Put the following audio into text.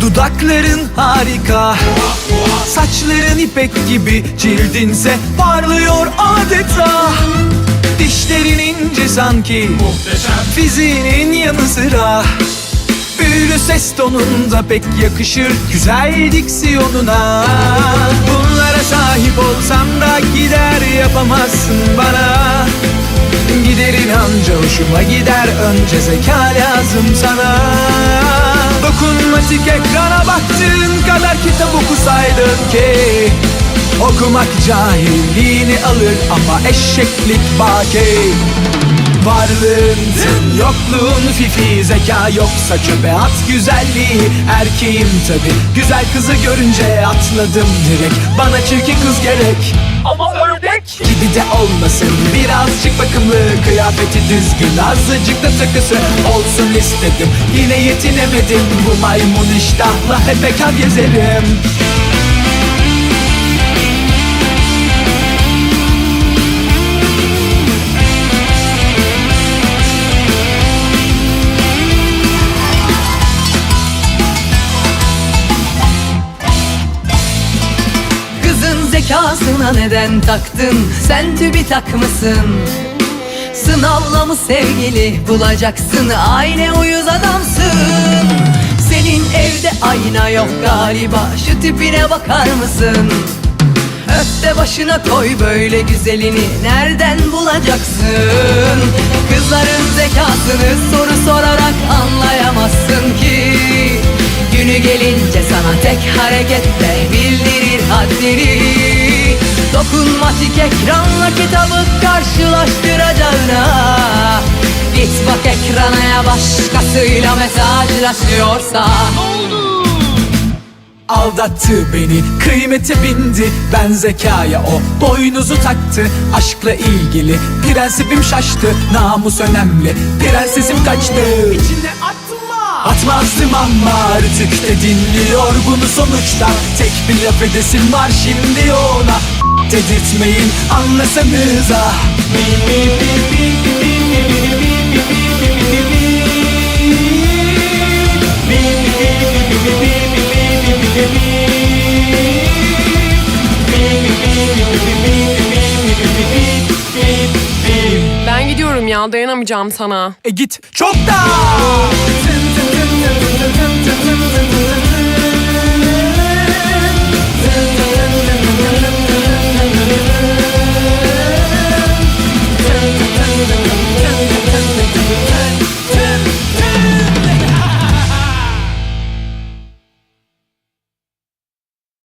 Dudakların harika. Saçların ipek gibi Cildinse parlıyor adeta. Dişlerin ince sanki. Fiziğinin yanı sıra. Büyülü ses tonunda pek yakışır Güzel diksiyonuna. Bunlara sahip olsam da gider yapamazsın bana hoşuma gider Önce zeka lazım sana. Dokunmatik ekrana baktığın kadar kitap okusaydın ki. Okumak cahilliğini alır ama eşeklik baki Varlığın tüm yokluğun fifi Zeka yoksa çöpe at güzelliği Erkeğim tabi güzel kızı görünce atladım direkt. Bana çirkin kız gerek. Ama ördek. Gibi de olmasın. Birazcık bakımlı kıyafeti düzgün Azıcık da takısı olsun istedim. Yine yetinemedim bu maymun iştahla hep bekar gezerim zekasına neden taktın? Sen TÜBİTAK mısın Sınavla mı sevgili bulacaksın. Aile uyuz adamsın. Senin evde ayna yok galiba. Şu tipine bakar mısın? Öp de başına koy böyle güzelini. Nereden bulacaksın? Kızların zekasını soru sorarak anlayamazsın ki. Günü gelince sana tek hareketle bildirir haddini Dokunmatik ekranla kitabı karşılaştıracağına. Git bak ekrana ya başkasıyla mesajlaşıyorsa. Aldattı beni, kıymete bindi. Ben zekaya o boynuzu taktı. Aşkla ilgili prensibim şaştı. Namus önemli, prensesim kaçtı. İçine atma. Atmazdım ama artık de dinliyor bunu sonuçta. Tek bir laf edesim var şimdi ona Dedirtmeyin anlasanıza Ben gidiyorum ya dayanamayacağım sana. E git çok da